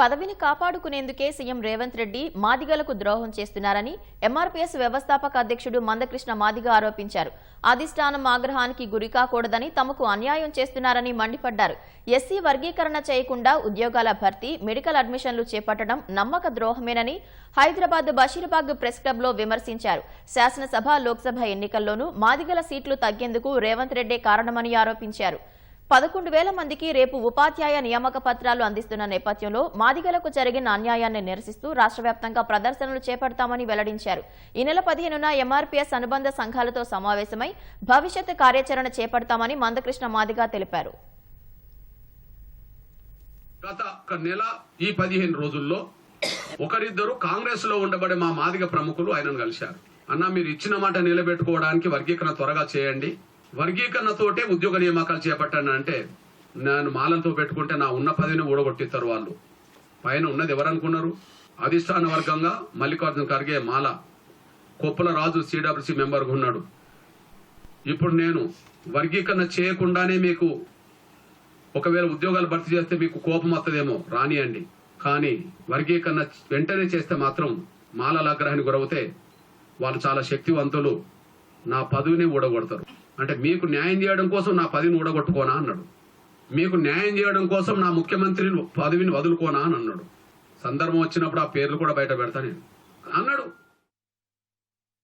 పదవిని కాపాడుకునేందుకే సీఎం రేవంత్ రెడ్డి మాదిగలకు ద్రోహం చేస్తున్నారని ఎంఆర్పీఎస్ వ్యవస్థాపక అధ్యక్షుడు మందకృష్ణ మాదిగ ఆరోపించారు. అధిష్టానం ఆగ్రహానికి గురికాకూడదని తమకు అన్యాయం చేస్తున్నారని మండిపడ్డారు. ఎస్సీ వర్గీకరణ చేయకుండా ఉద్యోగాల భర్తీ మెడికల్ అడ్మిషన్లు చేపట్టడం నమ్మక ద్రోహమేనని హైదరాబాద్ బషీర్బాగ్ ప్రెస్ క్లబ్లో విమర్శించారు. శాసనసభ లోక్సభ ఎన్నికల్లోనూ మాదిగల సీట్లు తగ్గేందుకు రేవంత్ రెడ్డే కారణమని ఆరోపించారు. పదకొండు వేల మందికి రేపు ఉపాధ్యాయ నియామక పత్రాలు అందిస్తున్న నేపథ్యంలో మాదిగలకు జరిగిన అన్యాయాన్ని నిరసిస్తూ రాష్ట్ర వ్యాప్తంగా ప్రదర్శనలు చేపడతామని వెల్లడించారు. ఈ నెల పదిహేనున ఎంఆర్పీఎస్ అనుబంధ సంఘాలతో సమావేశమై భవిష్యత్ కార్యాచరణ చేపడతామని మందకృష్ణ మాదిగ తెలిపారు. గత ఒక నెల ఈ పదిహేను రోజుల్లో ఒకరిద్దరు కాంగ్రెస్లో ఉండబడే మా మాదిగ ప్రముఖులు ఆయనను కలిశారు. అన్న మీరు ఇచ్చిన మాట నిలబెట్టుకోవడానికి వర్గీకరణ త్వరగా చేయండి. వర్గీకరణతోటే ఉద్యోగ నియామకాలు చేపట్టాను అంటే నేను మాలలతో పెట్టుకుంటే నా ఉన్న పదవిని ఊడగొట్టిస్తారు వాళ్ళు. పైన ఉన్నది ఎవరనుకున్నారు? అధిష్టాన వర్గంగా మల్లికార్జున ఖర్గే మాల కొప్పుల రాజు సిడబ్ల్యూసి మెంబర్గా ఉన్నాడు. ఇప్పుడు నేను వర్గీకరణ చేయకుండానే మీకు ఒకవేళ ఉద్యోగాలు భర్తీ చేస్తే మీకు కోపం వస్తుందేమో రానియండి. కానీ వర్గీకరణ వెంటనే చేస్తే మాత్రం మాలల ఆగ్రహానికి గురవుతే వాళ్ళు చాలా శక్తివంతులు నా పదవిని ఊడగొడతారు. అంటే మీకు న్యాయం చేయడం కోసం నా పదవిని ఊడగొట్టుకోనా అన్నాడు. మీకు న్యాయం చేయడం కోసం నా ముఖ్యమంత్రిని పదవిని వదులుకోనా అని అన్నాడు. సందర్భం వచ్చినప్పుడు ఆ పేర్లు కూడా బయట పెడతా నేను. అన్నాడు.